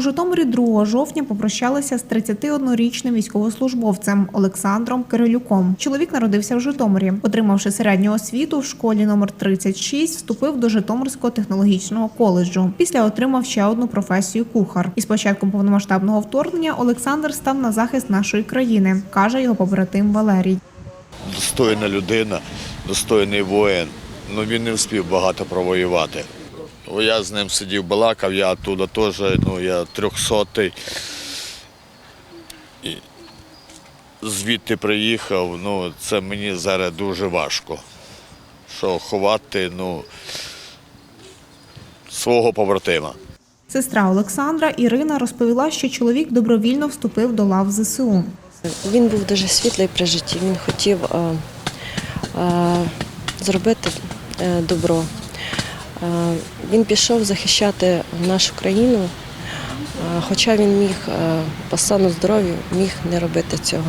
У Житомирі 2 жовтня попрощалися з 31-річним військовослужбовцем Олександром Кирилюком. Чоловік народився в Житомирі. Отримавши середню освіту в школі номер 36, вступив до Житомирського технологічного коледжу. Після отримав ще одну професію кухар. І з початком повномасштабного вторгнення Олександр став на захист нашої країни, каже його побратим Валерій. Достойна людина, достойний воїн. Ну він не встиг багато провоювати. Я з ним сидів, балакав, я оттуда теж, ну я трьохсотий. І звідти приїхав, ну це мені зараз дуже важко. Що ховати, ну, свого побратима. Сестра Олександра Ірина розповіла, що чоловік добровільно вступив до лав ЗСУ. Він був дуже світлий при житті. Він хотів е, е, зробити е, добро. Він пішов захищати нашу країну, хоча він міг по стану здоров'я міг не робити цього.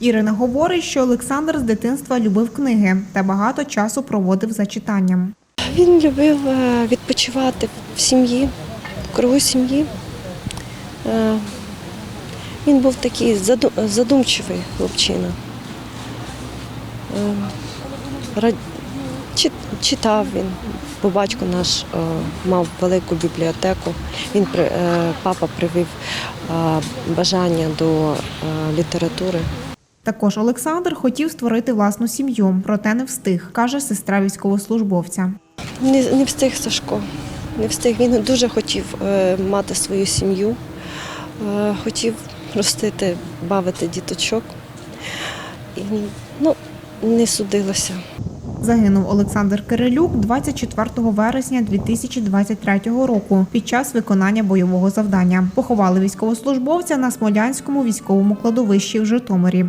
Ірина говорить, що Олександр з дитинства любив книги та багато часу проводив за читанням. Він любив відпочивати в сім'ї, в кругу сім'ї. Він був такий задумчивий хлопчина. Е, чи- Читав він, бо батько наш е, мав велику бібліотеку. Він е, папа привив е, бажання до літератури. Також Олександр хотів створити власну сім'ю, проте не встиг, каже сестра військовослужбовця. Не, не встиг Сашко. Не встиг. Він дуже хотів мати свою сім'ю, хотів ростити, бавити діточок. І, ну, не судилося. Загинув Олександр Кирилюк 24 вересня 2023 року під час виконання бойового завдання. Поховали військовослужбовця на Смолянському військовому кладовищі в Житомирі.